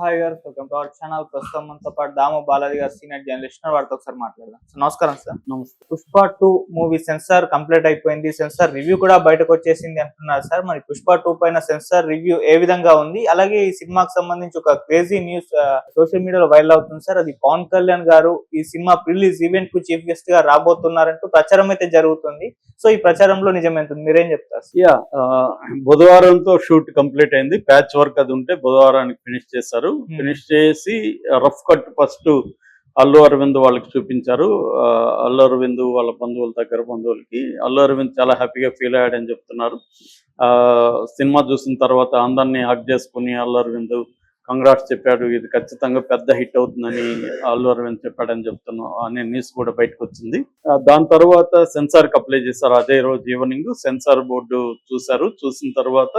Hi గారు welcome to our channel ప్రస్తుతం మనతో పాటు దాము బాలాజీ గారు సీనియర్ జర్నలిస్ట్ వారితో ఒకసారి మాట్లాడదాం. సో నమస్కారం సార్. నమస్తే. Pushpa two movie censor complete అయిపోయింది. సెన్సార్ రివ్యూ కూడా బయటకు వచ్చేసింది అంటున్నారు సార్. మరి పుష్ప టూ పైన సెన్సార్ రివ్యూ ఏ విధంగా ఉంది? అలాగే ఈ సినిమాకి సంబంధించి ఒక క్రేజీ న్యూస్ సోషల్ మీడియాలో వైరల్ అవుతుంది సార్. అది పవన్ కళ్యాణ్ గారు ఈ సినిమా రిలీజ్ ఈవెంట్కు చీఫ్ గెస్ట్గా రాబోతున్నారంటూ ప్రచారం అయితే జరుగుతుంది. సో ఈ ప్రచారంలో నిజమేంటుంది మీరేం చెప్తారు? యా బుధవారంతో షూట్ కంప్లీట్ అయింది. ప్యాచ్ వర్క్ అది ఉంటే బుధవారానికి ఫినిష్ చేశారు Hmm. ఫినిష్ చేసి rough cut first Allu Aravind వాళ్ళకి చూపించారు. అల్లు అరవింద్ వాళ్ళ బంధువుల దగ్గర బంధువులకి. అల్లు అరవింద్ చాలా హ్యాపీగా ఫీల్ అయ్యాడని చెప్తున్నారు. ఆ సినిమా చూసిన తర్వాత అందరినీ హక్ చేసుకుని అల్లు అరవింద్ కంగ్రాట్స్ చెప్పాడు ఇది ఖచ్చితంగా పెద్ద హిట్ అవుతుందని అల్లు అరవింద్ చెప్పాడని చెప్తున్నాం అనే న్యూస్ కూడా బయటకు వచ్చింది. దాని తర్వాత సెన్సార్కి అప్లై చేశారు. అదే రోజు ఈవినింగ్ సెన్సార్ బోర్డు చూశారు. చూసిన తర్వాత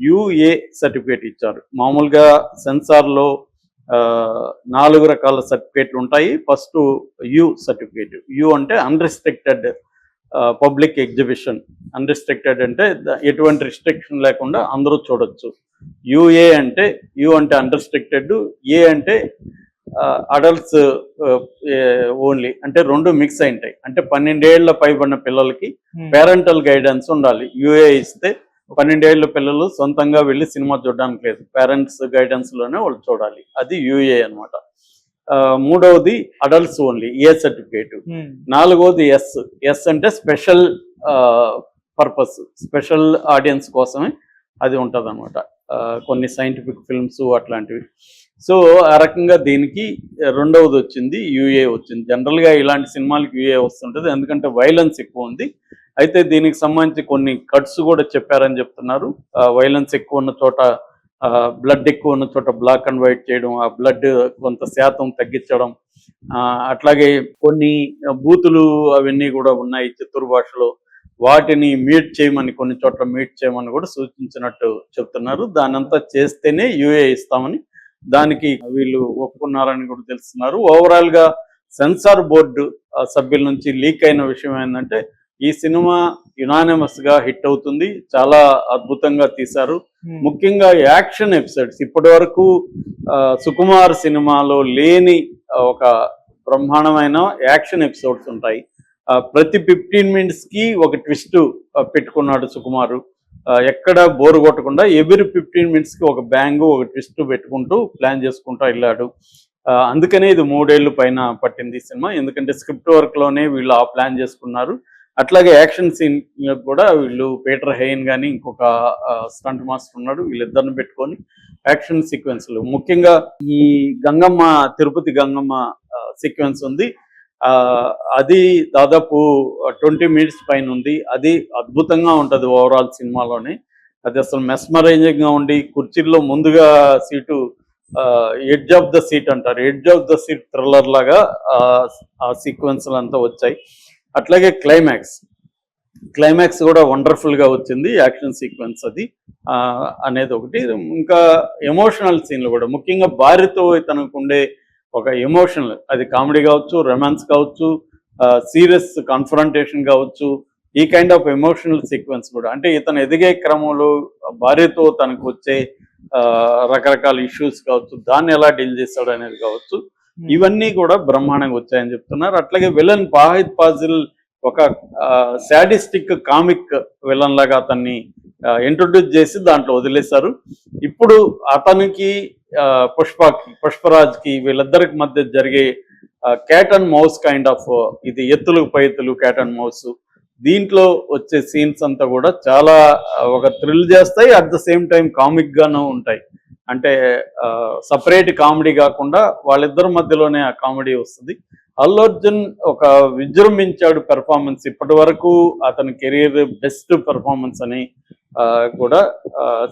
యుఏ సర్టిఫికేట్ ఇచ్చారు. మామూలుగా సెన్సార్లో ఆ, నాలుగు రకాల సర్టిఫికేట్లు ఉంటాయి. First U certificate. యు అంటే అన్రిస్ట్రిక్టెడ్ పబ్లిక్ ఎగ్జిబిషన్ అన్రిస్ట్రిక్టెడ్ అంటే ఎటువంటి రిస్ట్రిక్షన్ లేకుండా అందరూ చూడొచ్చు. యుఏ అంటే యు అంటే అన్రిస్ట్రిక్టెడ్ ఏ అంటే అడల్ట్స్ ఓన్లీ అంటే రెండు మిక్స్ అయి ఉంటాయి. అంటే పన్నెండేళ్ళ పైబడిన పిల్లలకి Hmm. పేరెంటల్ గైడెన్స్ ఉండాలి. యుఏ ఇస్తే పన్నెండేళ్ళ పిల్లలు సొంతంగా వెళ్ళి సినిమా చూడడానికి లేదు. పేరెంట్స్ గైడెన్స్లోనే వాళ్ళు చూడాలి. అది యుఏ అనమాట మూడవది అడల్ట్స్ ఓన్లీ ఏ సర్టిఫికేట్. నాలుగవది ఎస్ ఎస్ అంటే స్పెషల్ పర్పస్ స్పెషల్ ఆడియన్స్ కోసమే అది ఉంటుంది కొన్ని సైంటిఫిక్ ఫిల్మ్స్ అట్లాంటివి. సో ఆ రకంగా దీనికి రెండవది వచ్చింది యూఏ వచ్చింది. జనరల్గా ఇలాంటి సినిమాలకి యూఏ వస్తుంటుంది ఎందుకంటే వైలెన్స్ ఎక్కువ ఉంది. అయితే దీనికి సంబంధించి కొన్ని కట్స్ కూడా చెప్పారని చెప్తున్నారు. వైలెన్స్ ఎక్కువ ఉన్న చోట బ్లడ్ ఎక్కువ ఉన్న చోట బ్లాక్ అండ్ వైట్ చేయడం ఆ బ్లడ్ కొంత శాతం తగ్గించడం ఆ, అట్లాగే కొన్ని బూతులు అవన్నీ కూడా ఉన్నాయి చిత్తూరు భాషలో. వాటిని మీట్ చేయమని కొన్ని చోట్ల మీట్ చేయమని కూడా సూచించినట్టు చెప్తున్నారు. దానంతా చేస్తేనే యూఏ ఇస్తామని దానికి వీళ్ళు ఒప్పుకున్నారని కూడా తెలుస్తున్నారు. ఓవరాల్గా సెన్సార్ బోర్డు సభ్యుల నుంచి లీక్ అయిన విషయం ఏంటంటే ఈ సినిమా యునానిమస్గా హిట్ అవుతుంది. చాలా అద్భుతంగా తీశారు. Hmm. ముఖ్యంగా యాక్షన్ ఎపిసోడ్స్. ఇప్పటి వరకు సుకుమార్ సినిమాలో లేని ఒక బ్రహ్మాండమైన యాక్షన్ ఎపిసోడ్స్ ఉంటాయి. ప్రతి ఫిఫ్టీన్ మినిట్స్కి ఒక ట్విస్ట్ పెట్టుకున్నాడు సుకుమారు. ఎక్కడ బోర్ కొట్టకుండా ఎవ్రీ ఫిఫ్టీన్ మినిట్స్కి ఒక బ్యాంగ్ ఒక ట్విస్ట్ పెట్టుకుంటూ ప్లాన్ చేసుకుంటూ వెళ్ళాడు. ఆ, అందుకనే ఇది మూడేళ్ళు పైన పట్టింది ఈ సినిమా. ఎందుకంటే స్క్రిప్ట్ వర్క్లోనే వీళ్ళు ఆ ప్లాన్ చేసుకున్నారు. అట్లాగే యాక్షన్ సీన్ కూడా వీళ్ళు పీటర్ హెయిన్ కానీ ఇంకొక స్టంట్ మాస్టర్ ఉన్నాడు. వీళ్ళిద్దరిని పెట్టుకొని యాక్షన్ సీక్వెన్స్లు. ముఖ్యంగా ఈ గంగమ్మ తిరుపతి గంగమ్మ సీక్వెన్స్ ఉంది. అది దాదాపు ట్వంటీ మినిట్స్ పైన ఉంది. అది అద్భుతంగా ఉంటుంది ఓవరాల్ సినిమాలోనే. అది అసలు మెస్మరైజింగ్గా ఉండి కుర్చీల్లో ముందుగా seat edge of the seat అంటారు. Edge of the seat thriller లాగా ఆ, సీక్వెన్స్లు సీక్వెన్స్ అంతా వచ్చాయి. అట్లాగే క్లైమాక్స్ క్లైమాక్స్ కూడా వండర్ఫుల్గా వచ్చింది యాక్షన్ సీక్వెన్స్ అది అనేది ఒకటి. ఇంకా ఎమోషనల్ సీన్లు కూడా. ముఖ్యంగా భార్యతో తనకు ఉండే ఒక ఎమోషనల్ అది కామెడీ కావచ్చు రొమాన్స్ కావచ్చు సీరియస్ కాన్ఫరంటేషన్ కావచ్చు ఈ కైండ్ ఆఫ్ ఎమోషనల్ సీక్వెన్స్ కూడా. అంటే ఇతను ఎదిగే క్రమంలో భార్యతో తనకు వచ్చే రకరకాల ఇష్యూస్ కావచ్చు దాన్ని ఎలా డీల్ చేస్తాడు అనేది కావచ్చు Hmm. ఇవన్నీ కూడా బ్రహ్మాండంగా వచ్చాయని చెప్తున్నారు. అట్లాగే విలన్ పాహిద్ పాజిల్ ఒక శాడిస్టిక్ కామిక్ విలన్ లాగా అతన్ని ఇంట్రొడ్యూస్ చేసి దాంట్లో వదిలేశారు. ఇప్పుడు అతనికి పుష్పకి పుష్పరాజ్కి వీళ్ళిద్దరికి మధ్య జరిగే cat and mouse kind of ఇది ఎత్తులు పైతులు క్యాట్ అండ్ మౌస్ దీంట్లో వచ్చే సీన్స్ అంతా కూడా చాలా ఒక థ్రిల్ చేస్తాయి at the same time comic గాను ఉంటాయి. అంటే సపరేట్ కామెడీ కాకుండా వాళ్ళిద్దరి మధ్యలోనే ఆ కామెడీ వస్తుంది. అల్లు అర్జున్ ఒక విజృంభించాడు పెర్ఫార్మెన్స్ ఇప్పటి వరకు. అతని కెరీర్ బెస్ట్ పెర్ఫార్మెన్స్ అని కూడా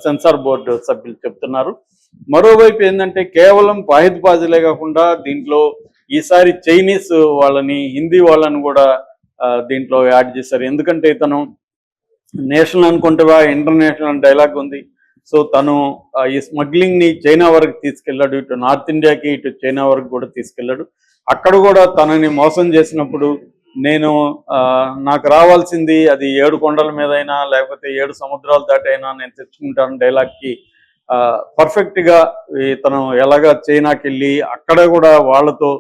సెన్సార్ బోర్డు సభ్యులు చెప్తున్నారు. మరోవైపు ఏంటంటే కేవలం పాహిద్ పాజిలే కాకుండా దీంట్లో ఈసారి చైనీస్ వాళ్ళని హిందీ వాళ్ళని కూడా దీంట్లో యాడ్ చేశారు. ఎందుకంటే ఇతను నేషనల్ అనుకుంటేవా ఇంటర్నేషనల్ డైలాగ్ ఉంది. సో తను ఈ స్మగ్లింగ్ని చైనా వరకు తీసుకెళ్ళాడు. ఇటు నార్త్ ఇండియాకి ఇటు చైనా వరకు కూడా తీసుకెళ్ళాడు. అక్కడ కూడా తనని మోసం చేసినప్పుడు నేను ఆ, నాకు రావాల్సింది అది ఏడు కొండల మీద అయినా లేకపోతే ఏడు సముద్రాలు దాటైనా నేను తెచ్చుకుంటాను డైలాగ్ పర్ఫెక్ట్గా ఇతను ఎలాగా చైనాకి వెళ్ళి అక్కడ కూడా వాళ్ళతో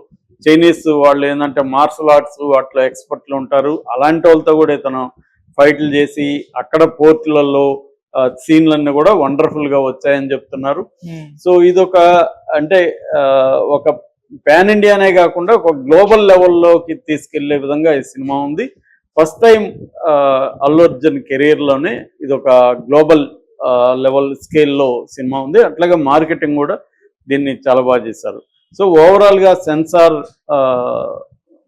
చైనీస్ వాళ్ళు ఏంటంటే మార్షల్ ఆర్ట్స్ అట్లా ఎక్స్పర్ట్లు ఉంటారు. అలాంటి వాళ్ళతో కూడా ఇతను ఫైట్లు చేసి అక్కడ పోర్టులలో సీన్లన్నీ కూడా వండర్ఫుల్గా వచ్చాయని చెప్తున్నారు. సో ఇదొక అంటే ఒక పాన్ ఇండియానే కాకుండా ఒక గ్లోబల్ లెవెల్లోకి తీసుకెళ్ళే విధంగా ఈ సినిమా ఉంది. ఫస్ట్ టైం అల్లు అర్జున్ కెరీర్లోనే ఇది ఒక గ్లోబల్ లెవెల్ స్కేల్లో సినిమా ఉంది. అట్లాగే మార్కెటింగ్ కూడా దీన్ని చాలా బాగా చేశారు. సో ఓవరాల్గా సెన్సార్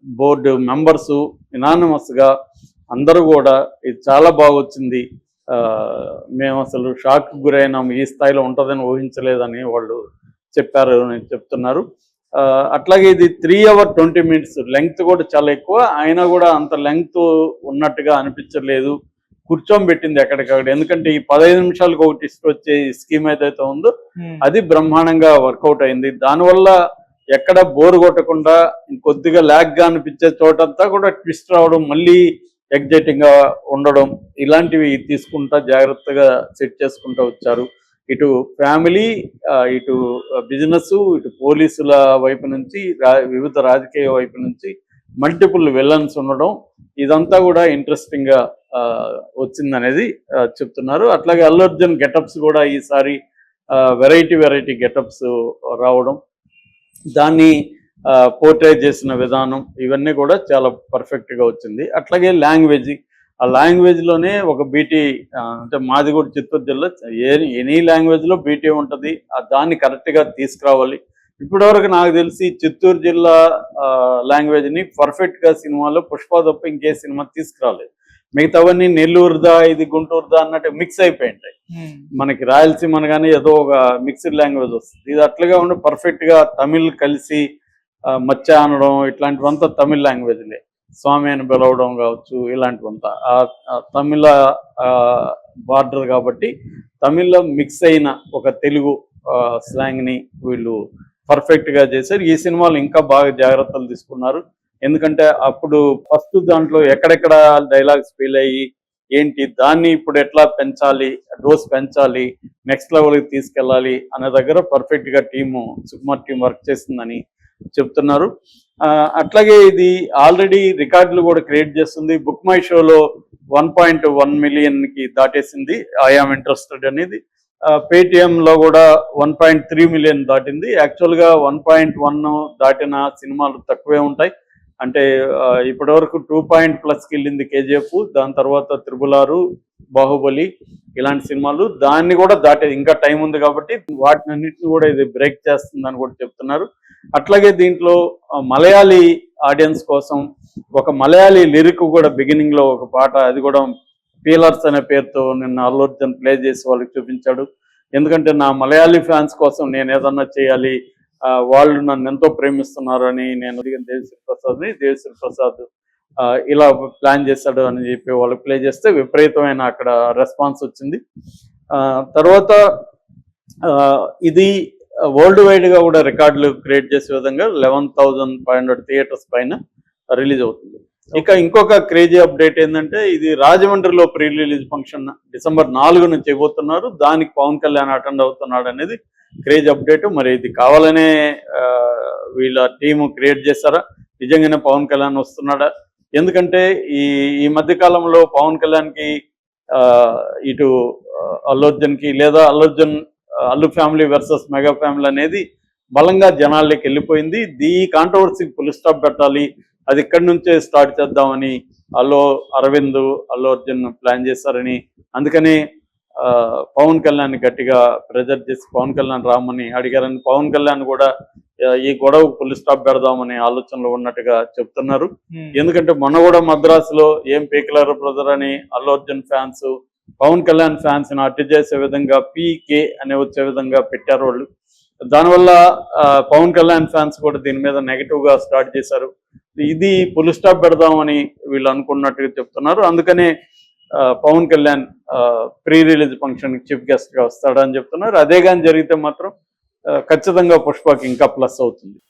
బోర్డు మెంబర్స్ ఇనానమస్గా అందరూ కూడా ఇది చాలా బాగా వచ్చింది. ఆ, మేము అసలు షాక్ గురైనాం. ఈ స్థాయిలో ఉంటుందని ఊహించలేదని వాళ్ళు చెప్పారు అని చెప్తున్నారు. ఆ, అట్లాగే ఇది three hour twenty minutes length కూడా చాలా ఎక్కువ. అయినా కూడా అంత లెంగ్త్ ఉన్నట్టుగా అనిపించలేదు కూర్చోబెట్టింది ఎక్కడికక్కడ. ఎందుకంటే ఈ పదహైదు నిమిషాలకు ఒకటి వచ్చే స్కీమ్ ఏదైతే ఉందో అది బ్రహ్మాండంగా వర్కౌట్ అయింది. దానివల్ల ఎక్కడ బోర్ కొట్టకుండా కొద్దిగా ల్యాగ్గా అనిపించే చోటంతా కూడా ట్విస్ట్ రావడం మళ్ళీ ఎగ్జైటింగ్గా ఉండడం ఇలాంటివి తీసుకుంటా జాగ్రత్తగా సెట్ చేసుకుంటూ వచ్చారు. ఇటు ఫ్యామిలీ ఇటు బిజినెస్ ఇటు పోలీసుల వైపు నుంచి వివిధ రాజకీయ వైపు నుంచి మల్టిపుల్ విలన్స్ ఉండడం ఇదంతా కూడా ఇంట్రెస్టింగ్గా వచ్చిందనేది చెప్తున్నారు. అట్లాగే అల్లు అర్జున్ గెటప్స్ కూడా ఈసారి వెరైటీ వెరైటీ గెటప్స్ రావడం దాన్ని పోర్ట్రే చేసిన విధానం ఇవన్నీ కూడా చాలా పర్ఫెక్ట్గా వచ్చింది. అట్లాగే లాంగ్వేజ్ ఆ లాంగ్వేజ్లోనే ఒక బీటీ అంటే మాది కూడా చిత్తూరు జిల్లా ఏ ఎనీ లాంగ్వేజ్లో బీటీ ఉంటుంది ఆ దాన్ని కరెక్ట్గా తీసుకురావాలి. ఇప్పటివరకు నాకు తెలిసి చిత్తూరు జిల్లా లాంగ్వేజ్ని పర్ఫెక్ట్గా సినిమాలో పుష్ప తప్ప ఇంకే సినిమా తీసుకురాలేదు. మిగతావన్నీ నెల్లూరుదా ఇది గుంటూరుదా అన్నట్టు మిక్స్ అయిపోయి ఉంటాయి మనకి రాయలసీమ కానీ ఏదో ఒక మిక్స్డ్ లాంగ్వేజ్ వస్తుంది. ఇది అట్లుగా ఉండి పర్ఫెక్ట్గా తమిళ్ కలిసి మచ్చ అనడం ఇట్లాంటివంతా తమిళ్ లాంగ్వేజ్లే స్వామి అని పిలవడం కావచ్చు ఇలాంటివంతా. తమిళ బార్డర్ కాబట్టి తమిళ్ళో మిక్స్ అయిన ఒక తెలుగు స్లాంగ్ని వీళ్ళు పర్ఫెక్ట్గా చేశారు. ఈ సినిమాలో ఇంకా బాగా జాగ్రత్తలు తీసుకున్నారు. ఎందుకంటే అప్పుడు ఫస్ట్ దాంట్లో ఎక్కడెక్కడ డైలాగ్స్ ఫీల్ అయ్యి ఏంటి దాన్ని ఇప్పుడు ఎట్లా పెంచాలి డోస్ పెంచాలి నెక్స్ట్ లెవెల్కి తీసుకెళ్ళాలి అనే దగ్గర పర్ఫెక్ట్గా టీము సుకుమార్ టీం వర్క్ చేసిందని చెప్తున్నారు. ఆ, అట్లాగే ఇది ఆల్రెడీ రికార్డులు కూడా క్రియేట్ చేస్తుంది. బుక్ మై షోలో వన్ పాయింట్ వన్ మిలియన్కి దాటేసింది. ఐఆమ్ ఇంట్రెస్టెడ్ అనేది. పేటిఎం లో కూడా వన్ పాయింట్ త్రీ మిలియన్ దాటింది. యాక్చువల్గా వన్ పాయింట్ వన్ దాటిన సినిమాలు తక్కువే ఉంటాయి. అంటే ఇప్పటి వరకు టూ పాయింట్ ప్లస్కి వెళ్ళింది కేజీఎఫ్ దాని తర్వాత త్రిబులారు బాహుబలి ఇలాంటి సినిమాలు. దాన్ని కూడా దాటేది ఇంకా టైం ఉంది కాబట్టి వాటిని అన్నిటిని కూడా ఇది బ్రేక్ చేస్తుందని కూడా చెప్తున్నారు. అట్లాగే దీంట్లో మలయాళీ ఆడియన్స్ కోసం ఒక మలయాళీ లిరిక్ కూడా బిగినింగ్లో ఒక పాట అది కూడా పీలర్స్ అనే పేరుతో నిన్న అల్లు అర్జున్ ప్లే చేసి వాళ్ళకి చూపించాడు. ఎందుకంటే నా మలయాళీ ఫ్యాన్స్ కోసం నేను ఏదన్నా చేయాలి వాళ్ళు నన్ను ఎంతో ప్రేమిస్తున్నారు అని నేను అడిగిన దేవిశ్రీ ప్రసాద్ని దేవిశ్రీ ప్రసాద్ ఇలా ప్లాన్ చేశాడు అని చెప్పి వాళ్ళు ప్లే చేస్తే విపరీతమైన అక్కడ రెస్పాన్స్ వచ్చింది. తర్వాత ఇది వరల్డ్ వైడ్గా కూడా రికార్డులు క్రియేట్ చేసే విధంగా eleven thousand five hundred theatres పైన రిలీజ్ అవుతుంది. ఇక ఇంకొక క్రేజీ అప్డేట్ ఏంటంటే ఇది రాజమండ్రిలో ప్రీ రిలీజ్ ఫంక్షన్ డిసెంబర్ నాలుగు నుంచి ఇవ్వబోతున్నారు. దానికి పవన్ కళ్యాణ్ అటెండ్ అవుతున్నాడు అనేది క్రేజ్ అప్డేట్ మరి ఇది కావాలనే వీళ్ళ టీము క్రియేట్ చేస్తారా? నిజంగానే పవన్ కళ్యాణ్ వస్తున్నాడా? ఎందుకంటే ఈ ఈ మధ్య కాలంలో పవన్ కళ్యాణ్కి ఇటు అల్లుర్జున్కి అల్లు అర్జున్కి లేదా Allu Arjun Allu family versus mega family అనేది బలంగా జనాల్లోకి వెళ్ళిపోయింది. దీ కాంట్రవర్సీకి పులి స్టాప్ పెట్టాలి. అది ఇక్కడి నుంచే స్టార్ట్ చేద్దామని అల్లు అరవింద్ అల్లు అర్జున్ ప్లాన్ చేశారని. అందుకని పవన్ కళ్యాణ్ గట్టిగా ప్రెజర్ చేసి పవన్ కళ్యాణ్ రామని అడిగారని పవన్ కళ్యాణ్ కూడా ఈ గొడవకు పులి స్టాప్ పెడదామని ఆలోచనలో ఉన్నట్టుగా చెప్తున్నారు. ఎందుకంటే మొన్న కూడా మద్రాసులో ఏం పీకలర్ బ్రదర్ అని అల్లు అర్జున్ ఫ్యాన్స్ పవన్ కళ్యాణ్ ఫ్యాన్స్ని అట్టి చేసే విధంగా పీకే అనే వచ్చే విధంగా పెట్టారు వాళ్ళు. దానివల్ల పవన్ కళ్యాణ్ ఫ్యాన్స్ కూడా దీని మీద నెగిటివ్గా స్టార్ట్ చేశారు. ఇది పులి స్టాప్ పెడదామని వీళ్ళు అనుకున్నట్టుగా చెప్తున్నారు. అందుకనే ఆ, Pawan Kalyan pre release function chief గెస్ట్గా వస్తాడని చెప్తున్నారు. అదే కానీ జరిగితే మాత్రం ఖచ్చితంగా పుష్పకి ఇంకా ప్లస్ అవుతుంది.